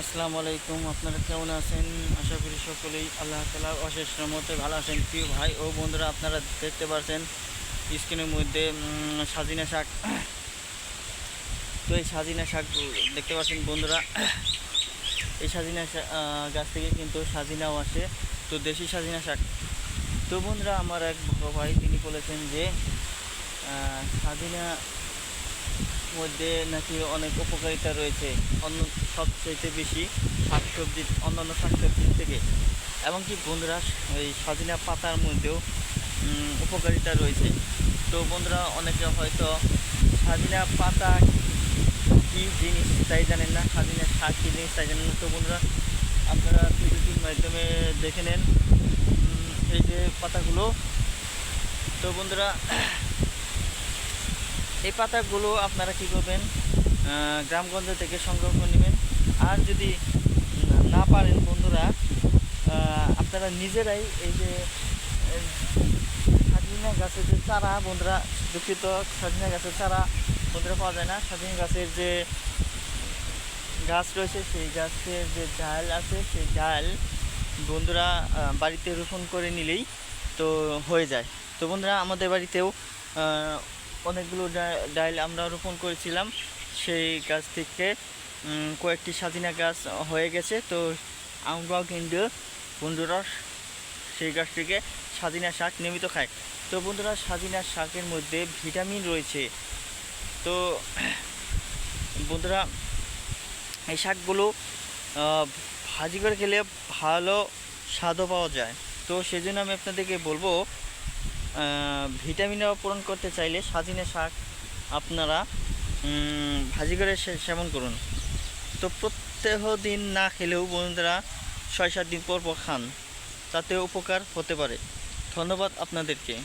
আসসালামু আলাইকুম, আপনারা কেমন আছেন? আশা করি সকলেই আল্লাহ তালার অশেষ রহমতে ভালো আছেন। প্রিয় ভাই ও বন্ধুরা, আপনারা দেখতে পাচ্ছেন স্ক্রিনের মধ্যে সাজিনা শাক। তো এই সাজিনা শাক, দেখতে পাচ্ছেন বন্ধুরা, এই সাজিনা গাছ থেকে কিন্তু সাজিনাও আসে। তো দেশি সাজিনা শাক। তো বন্ধুরা, আমার এক বড় ভাই, তিনি বলেছেন যে সাজিনা মধ্যে নাকি অনেক উপকারিতা রয়েছে, অন্য সবচেয়ে বেশি শাকসবজি অন্যান্য শাকসবজির থেকে। এমনকি বন্ধুরা, এই সজিনা পাতার মধ্যেও উপকারিতা রয়েছে। তো বন্ধুরা, অনেকে হয়তো সাজিনা পাতা কি জিনিস তাই জানেন না, সাজিনা শাক কী জিনিস তাই জানেন না। তো বন্ধুরা, আপনারা ভিডিওটির মাধ্যমে দেখে নেন এই যে পাতাগুলো। তো বন্ধুরা এই পাতাগুলো আপনারা কী করবেন গ্রামগঞ্জ থেকে সংগ্রহ করে নেবেন। আর যদি না- পারেন বন্ধুরা আপনারা নিজেরাই এই যে সাজিনা গাছের যে চারা, বন্ধুরা, দুঃখিত, সাজিনা গাছের চারা বন্ধুরা পাওয়া যায় না। সাজিনা গাছের যে গাছ রয়েছে, সেই গাছের যে ডাল আছে, সেই ডাল বন্ধুরা বাড়িতে রোপণ করে নিলেই তো হয়ে যায়। তো বন্ধুরা, আমাদের বাড়িতেও অনেকগুলো ডা- ডাল আমরা রোপণ করেছিলাম। সেই গাছ থেকে কয়েকটি সাজিনা গাছ হয়ে গেছে। তো আমরাও কিন্তু বন্ধুরা সেই গাছ থেকে সাজিনা শাক নিয়মিত খায় তো বন্ধুরা, সাজিনা শাকের মধ্যে ভিটামিন রয়েছে। তো বন্ধুরা, এই শাকগুলো ভাজি করে খেলে ভালো স্বাদও পাওয়া যায়। তো সেজন্য আমি আপনাদেরকে বলব ভিটামিন পূরণ করতে চাইলে সাজিনে শাক আপনারা ভাজি করে সেবন করুন। তো প্রত্যেক দিন না খেলেও বন্ধুরা ছয় সাত দিন পর পর খান। তাতে উপকার হতে পারে। ধন্যবাদ আপনাদেরকে।